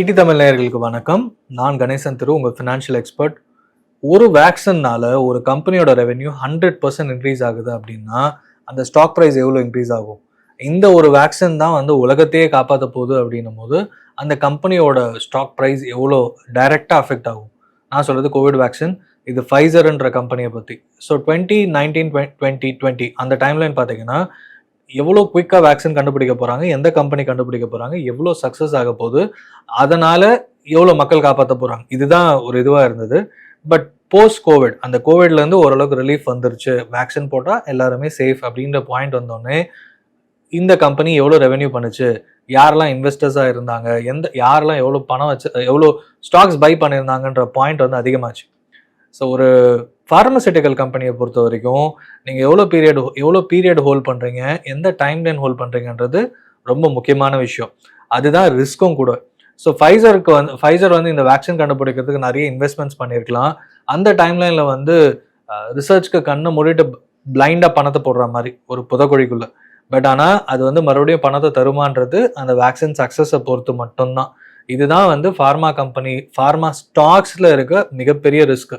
இடி தமிழ் நேயர்களுக்கு வணக்கம். நான் கணேசன் திரு உங்கள் ஃபினான்ஷியல் எக்ஸ்பர்ட் ஒரு வேக்சின்னால ஒரு கம்பெனியோட ரெவென்யூ ஹண்ட்ரட் பர்சன்ட் இன்க்ரீஸ் ஆகுது அப்படின்னா அந்த ஸ்டாக் ப்ரைஸ் எவ்வளோ இன்க்ரீஸ் ஆகும்? இந்த ஒரு வேக்சின் தான் வந்து உலகத்தையே காப்பாற்ற போகுது அப்படின்னும் போது அந்த கம்பெனியோட ஸ்டாக் ப்ரைஸ் எவ்வளோ டைரெக்டாக அஃபெக்ட் ஆகும்? நான் சொல்கிறது கோவிட் வேக்சின் இது ஃபைசர்ன்ற கம்பெனியை பற்றி so twenty nineteen twenty twenty அந்த டைம்லைன் பார்த்தீங்கன்னா எவ்வளோ குயிக்காக வேக்சின் கண்டுபிடிக்க போகிறாங்க எந்த கம்பெனி கண்டுபிடிக்க போகிறாங்க எவ்வளோ சக்ஸஸ் ஆக போகுது அதனால் எவ்வளோ மக்கள் காப்பாற்ற போகிறாங்க இதுதான் ஒரு இதுவாக இருந்தது. பட் போஸ்ட் கோவிட் அந்த கோவிட்லேருந்து ஓரளவுக்கு ரிலீஃப் வந்துருச்சு. வேக்சின் போட்டால் எல்லாருமே சேஃப் அப்படின்ற பாயிண்ட் வந்தோடனே இந்த கம்பெனி எவ்வளோ ரெவென்யூ பண்ணுச்சு? யாரெல்லாம் இன்வெஸ்டர்ஸாக இருந்தாங்க? எந்த யாரெல்லாம் எவ்வளோ பணம் வச்சு எவ்வளோ ஸ்டாக்ஸ் பை பண்ணியிருந்தாங்கன்ற பாயிண்ட் வந்து அதிகமாச்சு. ஸோ ஒரு ஃபார்மசிட்டிக்கல் கம்பெனியை பொறுத்த வரைக்கும் நீங்கள் எவ்வளோ பீரியட் எவ்வளோ பீரியட் ஹோல்ட் பண்ணுறீங்க எந்த டைம் லைன் ஹோல்ட் பண்ணுறீங்கன்றது ரொம்ப முக்கியமான விஷயம். அதுதான் ரிஸ்க்கும் கூட. ஸோ ஃபைசருக்கு வந்து ஃபைசர் வந்து இந்த வேக்சின் கண்டுபிடிக்கிறதுக்கு நிறைய இன்வெஸ்ட்மெண்ட்ஸ் பண்ணியிருக்கலாம். அந்த டைம்லைனில் வந்து ரிசர்ச்க்கு கண்ணை மூடிட்டு பிளைண்டாக பணத்தை போடுற மாதிரி ஒரு புதக்குழிக்குள்ளே. பட் ஆனால் அது வந்து மறுபடியும் பணத்தை தருமான்றது அந்த வேக்சின் சக்ஸஸை பொறுத்து மட்டும்தான். இதுதான் வந்து ஃபார்மா கம்பெனி ஃபார்மா ஸ்டாக்ஸில் இருக்க மிகப்பெரிய ரிஸ்க்கு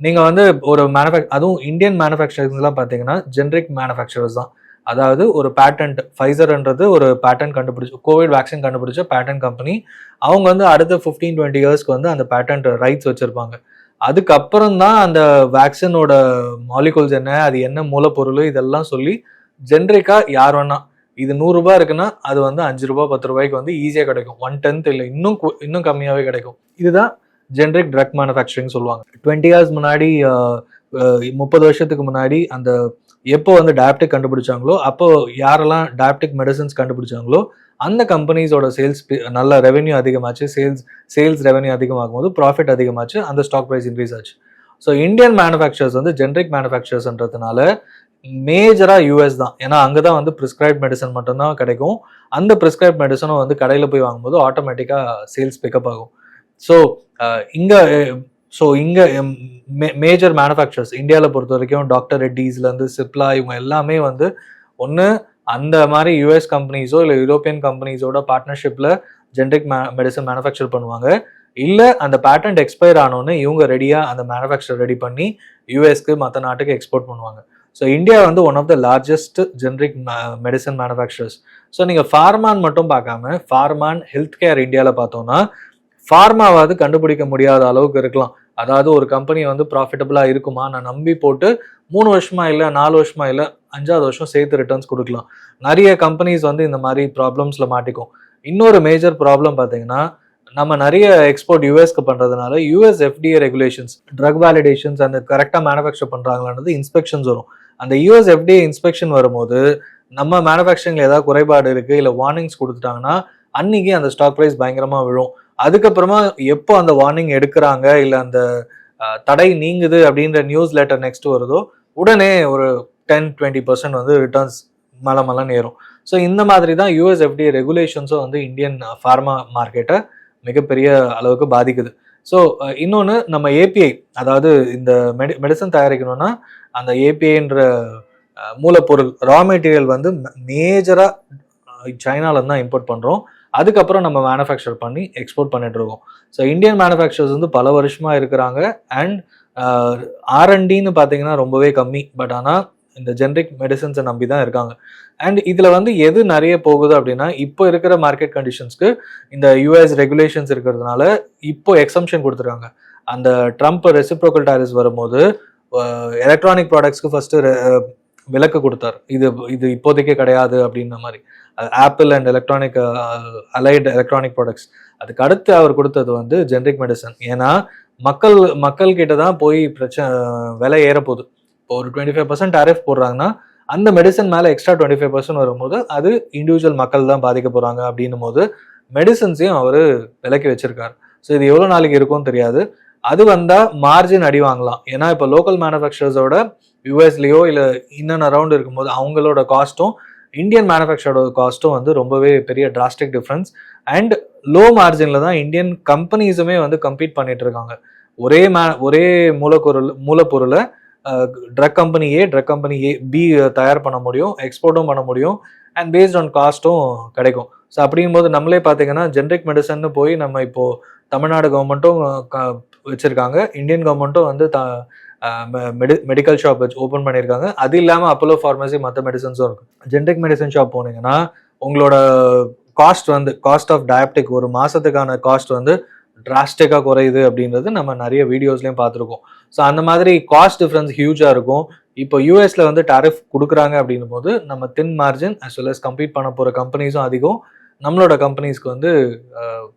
நீங்கள் வந்து ஒரு மேனுஃபேக் அதுவும் இந்தியன் மேனுஃபேக்சரிங்ஸ்லாம் பார்த்தீங்கன்னா ஜென்ரிக் மேனுஃபேக்சரர்ஸ் தான். அதாவது ஒரு பேட்டன்ட் ஃபைசர்ன்றது ஒரு பேட்டர்ன் கண்டுபிடிச்சு கோவிட் வேக்சின் கண்டுபிடிச்ச பேட்டன் கம்பெனி அவங்க வந்து அடுத்த ஃபிஃப்டீன் டுவெண்ட்டி இயர்ஸ்க்கு வந்து அந்த பேட்டன்ட் ரைட்ஸ் வச்சுருப்பாங்க. அதுக்கப்புறம் தான் அந்த வேக்சினோட மாலிகூல்ஸ் என்ன அது என்ன மூலப்பொருள் இதெல்லாம் சொல்லி ஜென்ரிக்காக யார் வேணா இது நூறுரூபா இருக்குன்னா அது வந்து அஞ்சு ரூபா பத்து ரூபாய்க்கு வந்து ஈஸியாக கிடைக்கும். ஒன் டென்த் இல்லை இன்னும் கு- இன்னும் கம்மியாகவே கிடைக்கும். இதுதான் ஜென்ரிக் ட்ரக் மேனுஃபேக்சரிங் சொல்லுவாங்க. டுவெண்ட்டி இயர்ஸ் முன்னாடி முப்பது வருஷத்துக்கு முன்னாடி அந்த எப்போ வந்து டயாப்டிக் கண்டுபிடிச்சாங்களோ அப்போ யாரெல்லாம் டயாப்டிக் மெடிசன்ஸ் கண்டுபிடிச்சாங்களோ அந்த கம்பெனிஸோட சேல்ஸ் நல்ல ரெவென்யூ அதிகமாச்சு சேல்ஸ் சேல்ஸ் ரெவென்யூ அதிகமாகும் போது ப்ராஃபிட் அதிகமாச்சு அந்த ஸ்டாக் ப்ரைஸ் இன்க்ரீஸ் ஆச்சு. ஸோ இந்தியன் மேனுஃபேக்சர்ஸ் வந்து ஜென்ரிக் மேனுஃபேக்சர்ஸ்ன்றதுனால மேஜராக யூஎஸ் தான். ஏன்னா அங்கே தான் வந்து ப்ரிஸ்கிரைப் மெடிசன் மட்டும்தான் கிடைக்கும். அந்த ப்ரிஸ்கிரைப் மெடிசனும் வந்து கடையில் போய் வாங்கும்போது ஆட்டோமேட்டிக்காக சேல்ஸ் பிக்கப் ஆகும். ஸோ இங்கே ஸோ இங்கே மேஜர் மேனுஃபேக்சர்ஸ் இந்தியாவில் பொறுத்த வரைக்கும் டாக்டர் ரெட்டிஸ்லேருந்து சிப்லா இவங்க எல்லாமே வந்து ஒன்று அந்த மாதிரி யூஎஸ் கம்பெனிஸோ இல்லை யூரோப்பியன் கம்பெனிஸோட பார்ட்னர்ஷிப்பில் ஜென்ரிக் மே மெடிசன் மேனுஃபேக்சர் பண்ணுவாங்க. இல்லை அந்த பேட்டன்ட் எக்ஸ்பயர் ஆனோன்னு இவங்க ரெடியாக அந்த மேனுஃபேக்சர் ரெடி பண்ணி யூஎஸ்க்கு மற்ற நாட்டுக்கு எக்ஸ்போர்ட் பண்ணுவாங்க. ஸோ இந்தியா வந்து one of the largest generic medicine manufacturers so நீங்கள் ஃபார்மான் மட்டும் பார்க்காம ஃபார்மான் ஹெல்த் கேர் இந்தியாவில் பார்த்தோம்னா ஃபார்மாவாவது கண்டுபிடிக்க முடியாத அளவுக்கு இருக்கலாம். அதாவது ஒரு கம்பெனி வந்து ப்ராஃபிட்டபுளாக இருக்குமா? நான் நம்பி போட்டு மூணு வருஷமா இல்லை நாலு வருஷமா இல்லை அஞ்சாவது வருஷம் சேர்த்து ரிட்டர்ன்ஸ் கொடுக்கலாம். நிறைய கம்பெனிஸ் வந்து இந்த மாதிரி ப்ராப்ளம்ஸில் மாட்டிக்கும். இன்னொரு மேஜர் ப்ராப்ளம் பார்த்தீங்கன்னா நம்ம நிறைய எக்ஸ்போர்ட் யூஎஸ்க்கு பண்ணுறதுனால US FDA regulations drug validations அந்த கரெக்டாக மேனுஃபேக்சர் பண்ணுறாங்களான்றது இன்ஸ்பெக்ஷன்ஸ் வரும். அந்த யூஎஸ் எஃப்டிஏ இன்ஸ்பெக்ஷன் வரும்போது நம்ம மேனுஃபேக்சரிங்கில் ஏதாவது குறைபாடு இருக்குது இல்லை வார்னிங்ஸ் கொடுத்துட்டாங்கன்னா அன்னைக்கு அந்த ஸ்டாக் ப்ரைஸ் பயங்கரமாக விழும். அதுக்கப்புறமா எப்போ அந்த வார்னிங் எடுக்கிறாங்க இல்லை அந்த தடை நீங்குது அப்படின்ற நியூஸ் லெட்டர் நெக்ஸ்ட் வருதோ உடனே ஒரு டென் டுவெண்ட்டி பர்சன்ட் வந்து ரிட்டர்ன்ஸ் மலை மலைன்னு ஏறும். ஸோ இந்த மாதிரி தான் யூஎஸ் எஃப்டிஏ ரெகுலேஷன்ஸும் வந்து இந்தியன் ஃபார்மா மார்க்கெட்டை மிகப்பெரிய அளவுக்கு பாதிக்குது. ஸோ இன்னொன்று நம்ம ஏபிஐ அதாவது இந்த மெடி மெடிசன் தயாரிக்கணும்னா அந்த ஏபிஐன்ற மூலப்பொருள் ரா மெட்டீரியல் வந்து மேஜராக சைனாவிலேருந்து தான் இம்போர்ட் பண்ணுறோம் அதுக்கப்புறம் நம்ம மேனுஃபேக்சர் பண்ணி எக்ஸ்போர்ட் பண்ணிட்டு இருக்கோம். ஸோ இந்தியன் மேனுஃபேக்சர்ஸ் வந்து பல வருஷமா இருக்கிறாங்க. அண்ட் ஆர்என்டின்னு uh, பார்த்தீங்கன்னா ரொம்பவே கம்மி. பட் ஆனால் இந்த ஜென்ரிக் மெடிசன்ஸை நம்பி தான் இருக்காங்க. அண்ட் இதில் வந்து எது நிறைய போகுது அப்படின்னா இப்போ இருக்கிற மார்க்கெட் கண்டிஷன்ஸ்க்கு இந்த யூஎஸ் ரெகுலேஷன்ஸ் இருக்கிறதுனால இப்போ எக்ஸம்ஷன் கொடுத்துருக்காங்க. அந்த ட்ரம்ப் ரெசிப்ரோக்கல் டாரிஸ் வரும்போது எலக்ட்ரானிக் ப்ராடக்ட்ஸ்க்கு ஃபஸ்ட்டு விலக்கு கொடுத்தார். இது இது இப்போதைக்கு கிடையாது அப்படின்ற மாதிரி. Apple and electronic allied electronic products அதுக்கு அடுத்து அவர் கொடுத்தது வந்து ஜென்ரிக் மெடிசன் ஏன்னா மக்கள் மக்கள் கிட்ட தான் போய் பிரச்சனை விலை ஏறப்போகுது. இப்போ ஒரு டுவெண்ட்டி ஃபைவ் பர்சன்ட் டேரிஃப் போடுறாங்கன்னா அந்த மெடிசன் மேலே எக்ஸ்ட்ரா டுவெண்ட்டி ஃபைவ் பர்சன்ட் வரும்போது அது இண்டிவிஜுவல் மக்கள் தான் பாதிக்க போகிறாங்க அப்படின்னும் போது மெடிசன்ஸையும் அவர் விலக்கி வச்சிருக்காரு. ஸோ இது எவ்வளோ நாளைக்கு இருக்கும்னு தெரியாது. அது வந்தால் மார்ஜின் அடி வாங்கலாம். ஏன்னா இப்போ லோக்கல் மேனுஃபேக்சரர்ஸோட யூஎஸ்லேயோ இல்லை இன்னன் அரவுண்ட் இருக்கும்போது அவங்களோட காஸ்ட்டும் இந்தியன் மேனுஃபேக்சரோட காஸ்ட்டும் வந்து ரொம்பவே பெரிய டிராஸ்டிக் டிஃப்ரென்ஸ் அண்ட் லோ மார்ஜினில் தான் இந்தியன் கம்பெனிஸுமே வந்து கம்பீட் பண்ணிட்டு இருக்காங்க. ஒரே மே ஒரே மூலப்பொருள் மூலப்பொருளை drug company A drug company A B தயார் பண்ண முடியும் எக்ஸ்போர்ட்டும் பண்ண முடியும் அண்ட் பேஸ்ட் ஆன் காஸ்ட்டும் கிடைக்கும். ஸோ அப்படிங்கும்போது நம்மளே பார்த்தீங்கன்னா ஜென்ரிக் மெடிசன்னு போய் நம்ம இப்போது தமிழ்நாடு கவர்மெண்ட்டும் வச்சுருக்காங்க. இந்தியன் கவர்மெண்ட்டும் வந்து த மெடி மெடிக்கல் ஷாப் வச்சு ஓப்பன் பண்ணியிருக்காங்க. அது இல்லாமல் அப்போலோ ஃபார்மசி மற்ற மெடிசன்ஸும் இருக்குது ஜென்ரிக் மெடிசன் ஷாப் போனீங்கன்னா உங்களோட காஸ்ட் வந்து காஸ்ட் ஆஃப் டயாப்டிக் ஒரு மாதத்துக்கான காஸ்ட் வந்து டிராஸ்டிக்காக குறையுது அப்படின்றது நம்ம நிறைய வீடியோஸ்லையும் பார்த்துருக்கோம். ஸோ அந்த மாதிரி காஸ்ட் டிஃப்ரென்ஸ் ஹியூஜாக இருக்கும். இப்போ யூஎஸ்ல வந்து டாரிஃப் கொடுக்குறாங்க அப்படின்னும் போது நம்ம thin margin as well as complete பண்ண போகிற கம்பெனிஸும் அதிகம். நம்மளோட கம்பெனிஸ்க்கு வந்து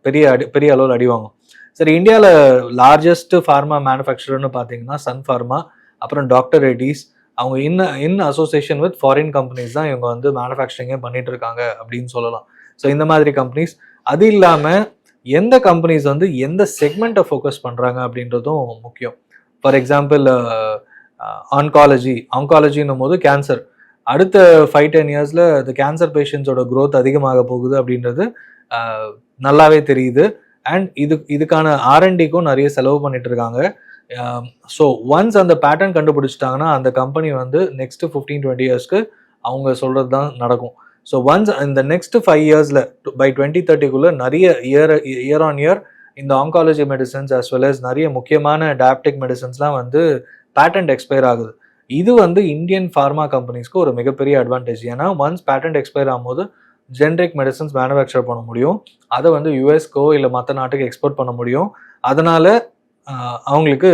பெரிய அடி பெரிய அளவில் அடி வாங்கும். சரி இந்தியாவில் லார்ஜஸ்ட் ஃபார்மா மேனுஃபேக்சரர்னு பார்த்தீங்கன்னா சன் ஃபார்மா அப்புறம் டாக்டர் ரெட்டிஸ் அவங்க in in association with foreign companies தான் இவங்க வந்து மேனுஃபேக்சரிங்கே பண்ணிட்டு இருக்காங்க அப்படின்னு சொல்லலாம். ஸோ இந்த மாதிரி கம்பெனிஸ் அது இல்லாமல் எந்த கம்பெனிஸ் வந்து எந்த செக்மெண்ட்டை ஃபோக்கஸ் பண்ணுறாங்க அப்படின்றதும் முக்கியம். ஃபார் எக்ஸாம்பிள் ஆன்காலஜி ஆன்காலஜின்னும் போது கேன்சர் அடுத்த ஃபைவ் டென் இயர்ஸில் இந்த கேன்சர் பேஷண்ட்ஸோட க்ரோத் அதிகமாக போகுது அப்படின்றது uh, நல்லாவே தெரியுது. அண்ட் இது இதுக்கான ஆர்என்டிக்கும் நிறைய செலவு பண்ணிட்டு இருக்காங்க ஸோ um, ஒன்ஸ் அந்த பேட்டர்ன் கண்டுபிடிச்சிட்டாங்கன்னா அந்த கம்பெனி வந்து நெக்ஸ்ட் ஃபிஃப்டீன் டுவெண்ட்டி இயர்ஸ்க்கு அவங்க சொல்கிறது தான் நடக்கும் ஸோ ஒன்ஸ் இந்த நெக்ஸ்ட் ஃபைவ் இயர்ஸில் பை டுவெண்ட்டி தேர்ட்டிக்குள்ளே நிறைய இயர் இயர் ஆன் இயர் இந்த oncology medicines as well as நிறைய முக்கியமான டயபெட்டிக் மெடிசன்ஸ்லாம் வந்து பேட்டன்ட் எக்ஸ்பயர் ஆகுது. இது வந்து இந்தியன் ஃபார்மா கம்பெனிஸ்க்கு ஒரு மிகப்பெரிய அட்வான்டேஜ் ஏன்னா ஒன்ஸ் பேட்டன்ட் எக்ஸ்பயர் ஆகும்போது ஜென்ரிக் மெடிசன்ஸ் மேனுஃபேக்சர் பண்ண முடியும். அதை வந்து யூஎஸ்க்கோ இல்லை மற்ற நாட்டுக்கு எக்ஸ்போர்ட் பண்ண முடியும். அதனால் அவங்களுக்கு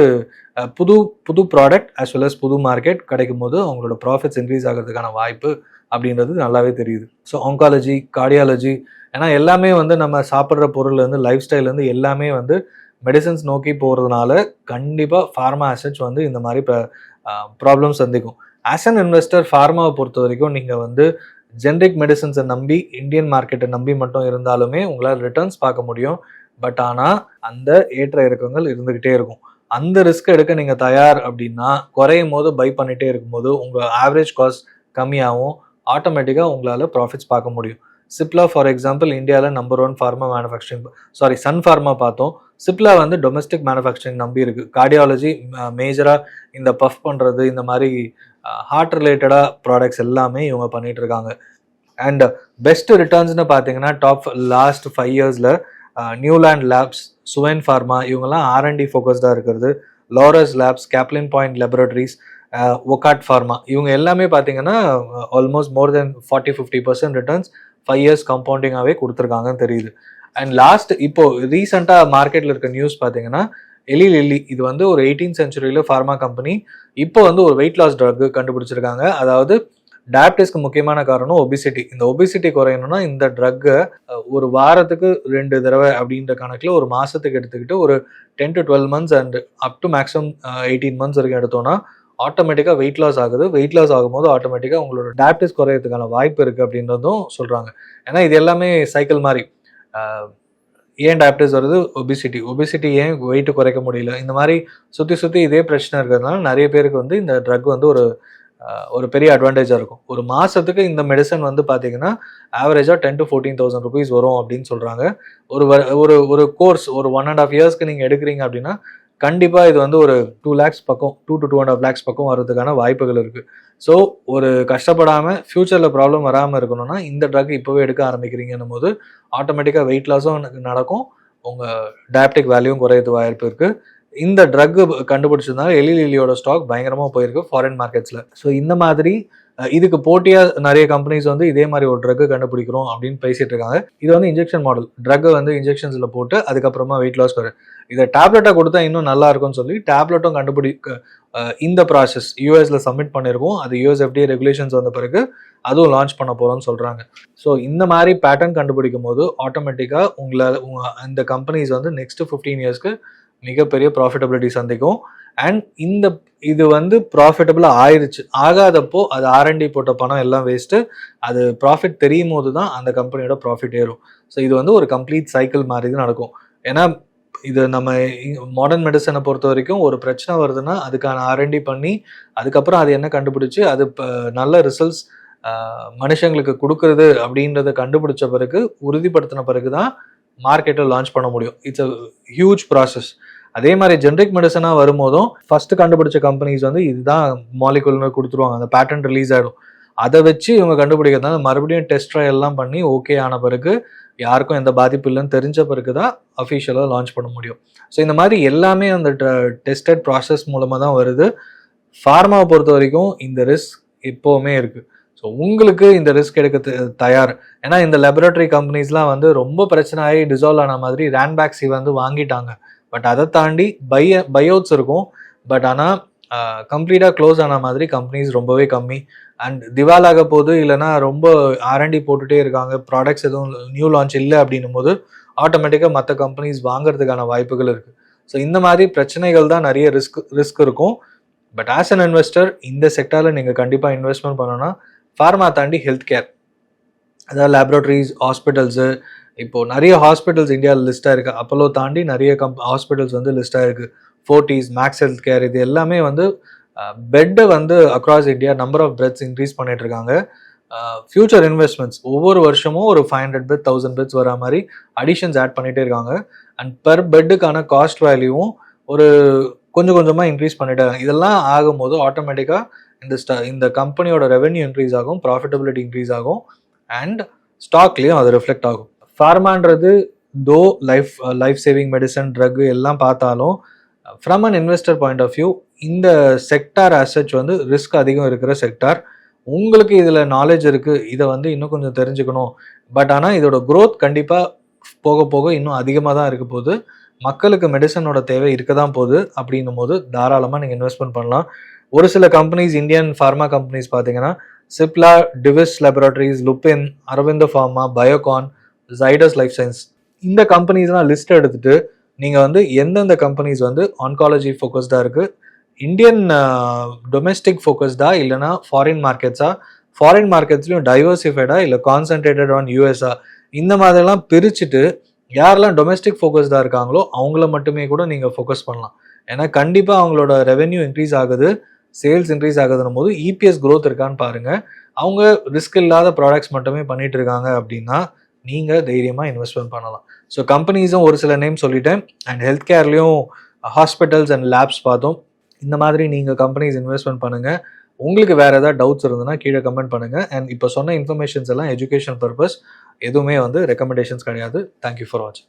புது புது ப்ராடக்ட் அஸ் வெல் அஸ் புது மார்க்கெட் கிடைக்கும் போது அவங்களோட ப்ராஃபிட்ஸ் இன்க்ரீஸ் ஆகிறதுக்கான வாய்ப்பு அப்படின்றது நல்லாவே தெரியுது. ஸோ ஆங்காலஜி கார்டியாலஜி ஏன்னா எல்லாமே வந்து நம்ம சாப்பிட்ற பொருள்லேருந்து லைஃப் ஸ்டைல்லேருந்து எல்லாமே வந்து மெடிசன்ஸ் நோக்கி போகிறதுனால கண்டிப்பாக ஃபார்மா அசட்ஸ் வந்து இந்த மாதிரி இப்போ ப்ராப்ளம் சந்திக்கும். ஆஸ் அன் இன்வெஸ்டர் ஃபார்மாவை பொறுத்த வரைக்கும் நீங்கள் வந்து ஜென்ரிக் மெடிசன்ஸை நம்பி இந்தியன் மார்க்கெட்டை நம்பி மட்டும் இருந்தாலுமே உங்களால் ரிட்டர்ன்ஸ் பார்க்க முடியும். பட் ஆனால் அந்த ஏற்ற இறக்கங்கள் இருந்துக்கிட்டே இருக்கும். அந்த ரிஸ்க் எடுக்க நீங்கள் தயார் அப்படின்னா குறையும் போது பை பண்ணிகிட்டே இருக்கும்போது உங்கள் ஆவரேஜ் காஸ்ட் கம்மியாகவும் ஆட்டோமேட்டிக்காக உங்களால் ப்ராஃபிட்ஸ் பார்க்க முடியும். சிப்லா ஃபார் எக்ஸாம்பிள் இந்தியாவில் number one pharma manufacturing sorry Sun Pharma பார்த்தோம். சிப்லா வந்து டொமஸ்டிக் மேனுஃபேக்சரிங் நம்பி இருக்குது கார்டியாலஜி மேஜராக இந்த பஃப் பண்ணுறது இந்த மாதிரி ஹார்ட் ரிலேட்டடாக ப்ராடக்ட்ஸ் எல்லாமே இவங்க பண்ணிட்டு இருக்காங்க அண்ட் பெஸ்ட் ரிட்டர்ன்ஸ்னு பார்த்தீங்கன்னா டாப் லாஸ்ட் ஃபைவ் இயர்ஸில் நியூலேண்ட் லேப்ஸ் சுவென் ஃபார்மா இவங்கெல்லாம் ஆர்என்டி ஃபோக்கஸ்டாக இருக்கிறது. Laurus labs Caplin point laboratories ஒகாட் pharma இவங்க எல்லாமே பார்த்தீங்கன்னா almost more than forty fifty percent returns five years கம்பவுண்டிங்காகவே கொடுத்துருக்காங்கன்னு தெரியுது. அண்ட் லாஸ்ட் இப்போ ரீசெண்டாக மார்க்கெட்டில் இருக்க நியூஸ் பார்த்தீங்கன்னா எலி லில்லி. இது வந்து ஒரு எயிட்டீன் சென்ச்சுரியில் ஃபார்மா கம்பெனி இப்போ வந்து ஒரு வெயிட் லாஸ் ட்ரக் கண்டுபிடிச்சிருக்காங்க. அதாவது டயபிட்டிஸ்க்கு முக்கியமான காரணம் ஒபிசிட்டி இந்த ஒபிசிட்டி குறையணும்னா இந்த ட்ரக்கை ஒரு வாரத்துக்கு ரெண்டு தடவை அப்படின்ற கணக்கில் ஒரு மாதத்துக்கு எடுத்துக்கிட்டு ஒரு ten to twelve months and up to maximum eighteen months வரைக்கும் எடுத்தோம்னா ஆட்டோமேட்டிக்காக வெயிட் லாஸ் ஆகுது. வெயிட் லாஸ் ஆகும்போது ஆட்டோமேட்டிக்காக உங்களோட டயபிட்டிஸ் குறையிறதுக்கான வாய்ப்பு இருக்குது அப்படின்றதும் சொல்கிறாங்க ஏன்னா இது எல்லாமே சைக்கிள் மாதிரி ஏன் டயபிட்டிஸ் வருது? ஒபிசிட்டி ஒபிசிட்டி ஏன் வெயிட் குறைக்க முடியல? இந்த மாதிரி சுற்றி சுற்றி இதே பிரச்சனை இருக்கிறதுனால நிறைய பேருக்கு வந்து இந்த ட்ரக் வந்து ஒரு ஒரு பெரிய அட்வான்டேஜாக இருக்கும். ஒரு மாதத்துக்கு இந்த மெடிசன் வந்து பார்த்தீங்கன்னா ஆவரேஜாக ten to fourteen thousand rupees வரும் அப்படின்னு சொல்கிறாங்க ஒரு ஒரு ஒரு கோர்ஸ் ஒரு ஒன் அண்ட் ஆஃப் இயர்ஸ்க்கு நீங்கள் எடுக்கிறீங்க அப்படின்னா கண்டிப்பாக இது வந்து ஒரு டூ லேக்ஸ் பக்கம் two to two and half lakhs பக்கம் வர்றதுக்கான வாய்ப்புகள் இருக்குது ஸோ ஒரு கஷ்டப்படாமல் ஃப்யூச்சரில் ப்ராப்ளம் வராமல் இருக்கணும்னா இந்த ட்ரக் இப்போவே எடுக்க ஆரம்பிக்கிறீங்கன்னும் போது ஆட்டோமேட்டிக்காக வெயிட் லாஸும் நடக்கும். உங்கள் டயபெட்டிக் வேல்யூவும் குறையிறது வாய்ப்பு இருக்குது இந்த ட்ரக் கண்டுபிடிச்சதுனால எலி லிலியோட ஸ்டாக் பயங்கரமாக போயிருக்கு ஃபாரின் மார்க்கெட்ஸில் ஸோ இந்த மாதிரி இதுக்கு போட்டியாக நிறைய கம்பெனிஸ் வந்து இதே மாதிரி ஒரு ட்ரக் கண்டுபிடிக்கிறோம் அப்படின்னு பேசிட்டு இருக்காங்க. இது வந்து இன்ஜெக்ஷன் மாடல் ட்ரக்கை வந்து இன்ஜெக்ஷன்ஸில் போட்டு அதுக்கப்புறமா வெயிட் லாஸ் வரும். இதை டேப்லெட்டாக கொடுத்தா இன்னும் நல்லா இருக்கும்னு சொல்லி டேப்லெட்டும் கண்டுபிடி இந்த ப்ராசஸ் யூஎஸ்ல சப்மிட் பண்ணியிருக்கோம் அது யூஎஸ் எஃப்டிஏ ரெகுலேஷன்ஸ் வந்த பிறகு அதுவும் லான்ச் பண்ண போகிறோம்னு சொல்கிறாங்க ஸோ இந்த மாதிரி பேட்டர்ன் கண்டுபிடிக்கும் போது ஆட்டோமேட்டிக்காக உங்களால் அந்த கம்பெனிஸ் வந்து நெக்ஸ்ட் ஃபிஃப்டீன் இயர்ஸ்க்கு மிகப்பெரிய ப்ராஃபிட்டபிலிட்டி சந்திக்கும். அண்ட் இந்த இது வந்து ப்ராஃபிட்டபிளாக ஆயிடுச்சு ஆகாதப்போ அது ஆர்என்டி போட்ட பணம் எல்லாம் வேஸ்ட்டு அது ப்ராஃபிட் தெரியும் போது தான் அந்த கம்பெனியோட ப்ராஃபிட் ஏறும். ஸோ இது வந்து ஒரு கம்ப்ளீட் சைக்கிள் மாதிரி தான் நடக்கும். ஏன்னா இது நம்ம மாடர்ன் மெடிசனை பொறுத்த வரைக்கும் ஒரு பிரச்சனை வருதுன்னா அதுக்கான ஆர்என்டி பண்ணி அதுக்கப்புறம் அது என்ன கண்டுபிடிச்சு அது நல்ல ரிசல்ட்ஸ் மனுஷங்களுக்கு கொடுக்கறது அப்படின்றத கண்டுபிடிச்ச பிறகு உறுதிப்படுத்தின பிறகு தான் மார்க்கெட்டில் லான்ச் பண்ண முடியும். இட்ஸ் அ ஹியூஜ் ப்ராசஸ் அதே மாதிரி ஜென்ரிக் மெடிசனாக வரும்போதும் ஃபர்ஸ்ட் கண்டுபிடிச்ச கம்பெனிஸ் வந்து இதுதான் மாலிகுல்னு கொடுத்துருவாங்க. அந்த பேட்டன் ரிலீஸ் ஆகிடும் அதை வச்சு இவங்க கண்டுபிடிக்கிறதுனால மறுபடியும் டெஸ்ட் எல்லாம் பண்ணி ஓகே ஆன பிறகு யாருக்கும் எந்த பாதிப்பு இல்லைன்னு தெரிஞ்ச பிறகு தான் அஃபிஷியலாக லான்ச் பண்ண முடியும். ஸோ இந்த மாதிரி எல்லாமே அந்த டெஸ்டட் ப்ராசஸ் மூலமாக தான் வருது. ஃபார்மாவை பொறுத்த வரைக்கும் இந்த ரிஸ்க் எப்போவுமே இருக்குது ஸோ உங்களுக்கு இந்த ரிஸ்க் எடுக்க தயார். ஏன்னா இந்த லெபரட்டரி கம்பெனிஸ்லாம் வந்து ரொம்ப பிரச்சனை ஆகி டிசால்வ் ஆன மாதிரி ரேன்பேக்ஸி வந்து வாங்கிட்டாங்க. பட் அதை தாண்டி பைய பைஅவுட்ஸ் இருக்கும். பட் ஆனால் கம்ப்ளீட்டாக க்ளோஸ் ஆன மாதிரி கம்பெனிஸ் ரொம்பவே கம்மி. அண்ட் திவாலாக போகுது இல்லைன்னா ரொம்ப ஆர்என்டி போட்டுகிட்டே இருக்காங்க. ப்ராடக்ட்ஸ் எதுவும் நியூ லான்ச் இல்லை அப்படின்னும் போது ஆட்டோமேட்டிக்காக மற்ற கம்பெனிஸ் வாங்குறதுக்கான வாய்ப்புகள் இருக்குது ஸோ இந்த மாதிரி பிரச்சனைகள் தான் நிறைய ரிஸ்க் ரிஸ்க் இருக்கும். பட் ஆஸ் அன் இன்வெஸ்டர் இந்த செக்டாரில் நீங்கள் கண்டிப்பாக இன்வெஸ்ட்மெண்ட் பண்ணோன்னா ஃபார்மா தாண்டி ஹெல்த் கேர் அதாவது லேப்ரட்டரிஸ் ஹாஸ்பிட்டல்ஸு இப்போது நிறைய ஹாஸ்பிட்டல்ஸ் இந்தியாவில் லிஸ்ட்டாக இருக்குது அப்போலோ தாண்டி நிறைய கம் ஹாஸ்பிட்டல்ஸ் வந்து லிஸ்ட்டாக இருக்குது ஃபோர்ட்டிஸ் மேக்ஸ் ஹெல்த் கேர் இது எல்லாமே வந்து பெட்டை வந்து across India number of beds increase பண்ணிட்டு இருக்காங்க. ஃபியூச்சர் இன்வெஸ்ட்மெண்ட்ஸ் ஒவ்வொரு வருஷமும் ஒரு five hundred bed thousand beds வர மாதிரி அடிஷன்ஸ் ஆட் பண்ணிகிட்டே இருக்காங்க. அண்ட் பெர் பெட்டுக்கான காஸ்ட் வேல்யூவும் ஒரு கொஞ்சம் கொஞ்சமாக இன்க்ரீஸ் பண்ணிட்டாங்க இதெல்லாம் ஆகும்போது ஆட்டோமேட்டிக்காக இந்த ஸ்ட இந்த கம்பெனியோட ரெவென்யூ இன்க்ரீஸ் ஆகும் ப்ராஃபிட்டபிலிட்டி இன்க்ரீஸ் ஆகும். அண்ட் ஸ்டாக்லேயும் அது ரிஃப்ளெக்ட் ஆகும். ஃபார்மான்றது தோ life life saving medicine drug எல்லாம் பார்த்தாலும் from an investor point of view இந்த செக்டார் அசச் வந்து ரிஸ்க் அதிகம் இருக்கிற செக்டார் உங்களுக்கு இதில் நாலேஜ் இருக்குது இதை வந்து இன்னும் கொஞ்சம் தெரிஞ்சுக்கணும். பட் ஆனால் இதோட க்ரோத் கண்டிப்பாக போக போக இன்னும் அதிகமாக தான் இருக்க போகுது. மக்களுக்கு மெடிசனோட தேவை இருக்க தான் போகுது. அப்படின்னும் போது தாராளமாக நீங்கள் இன்வெஸ்ட்மெண்ட் பண்ணலாம். ஒரு சில கம்பெனிஸ் இந்தியன் ஃபார்மா கம்பெனிஸ் பார்த்தீங்கன்னா Cipla Divi's laboratories Lupin Aravind pharma Biocon Zydus life science இந்த கம்பெனிஸ்லாம் லிஸ்ட் எடுத்துட்டு நீங்கள் வந்து எந்தெந்த கம்பெனிஸ் வந்து ஆன்காலஜி ஃபோக்கஸ்டாக இருக்குது இந்தியன் டொமெஸ்டிக் ஃபோக்கஸ்டா இல்லைனா ஃபாரின் மார்க்கெட்ஸா ஃபாரின் மார்க்கெட்ஸ்லையும் டைவர்சிஃபைடா இல்லை கான்சென்ட்ரேட்டட் ஆன் யூஎஸ்ஆ இந்த மாதிரிலாம் பிரிச்சுட்டு யாரெல்லாம் டொமெஸ்டிக் ஃபோக்கஸ்டாக இருக்காங்களோ அவங்கள மட்டுமே கூட நீங்கள் ஃபோக்கஸ் பண்ணலாம். ஏன்னா கண்டிப்பாக அவங்களோட ரெவென்யூ இன்க்ரீஸ் ஆகுது. சேல்ஸ் இன்க்ரீஸ் ஆகுதுன்னும் போது இபிஎஸ் க்ரோத் இருக்கான்னு பாருங்கள் அவங்க ரிஸ்க் இல்லாத ப்ராடக்ட்ஸ் மட்டுமே பண்ணிட்டு இருக்காங்க அப்படின்னா நீங்கள் தைரியமாக இன்வெஸ்ட்மெண்ட் பண்ணலாம். ஸோ கம்பெனிஸும் ஒரு சில நேம் சொல்லிட்டேன். அண்ட் ஹெல்த் கேர்லேயும் ஹாஸ்பிட்டல்ஸ் அண்ட் லேப்ஸ் பார்த்தோம். இந்த மாதிரி நீங்கள் கம்பெனிஸ் இன்வெஸ்ட்மெண்ட் பண்ணுங்கள் உங்களுக்கு வேறு ஏதாவது டவுட்ஸ் இருந்ததுன்னா கீழே கமெண்ட் பண்ணுங்கள் அண்ட் இப்போ சொன்ன இன்ஃபர்மேஷன்ஸ் எல்லாம் எஜுகேஷன் பர்பஸ் எதுவுமே வந்து ரெக்கமெண்டேஷன்ஸ் கிடையாது. தேங்க்யூ ஃபார் வாட்சிங்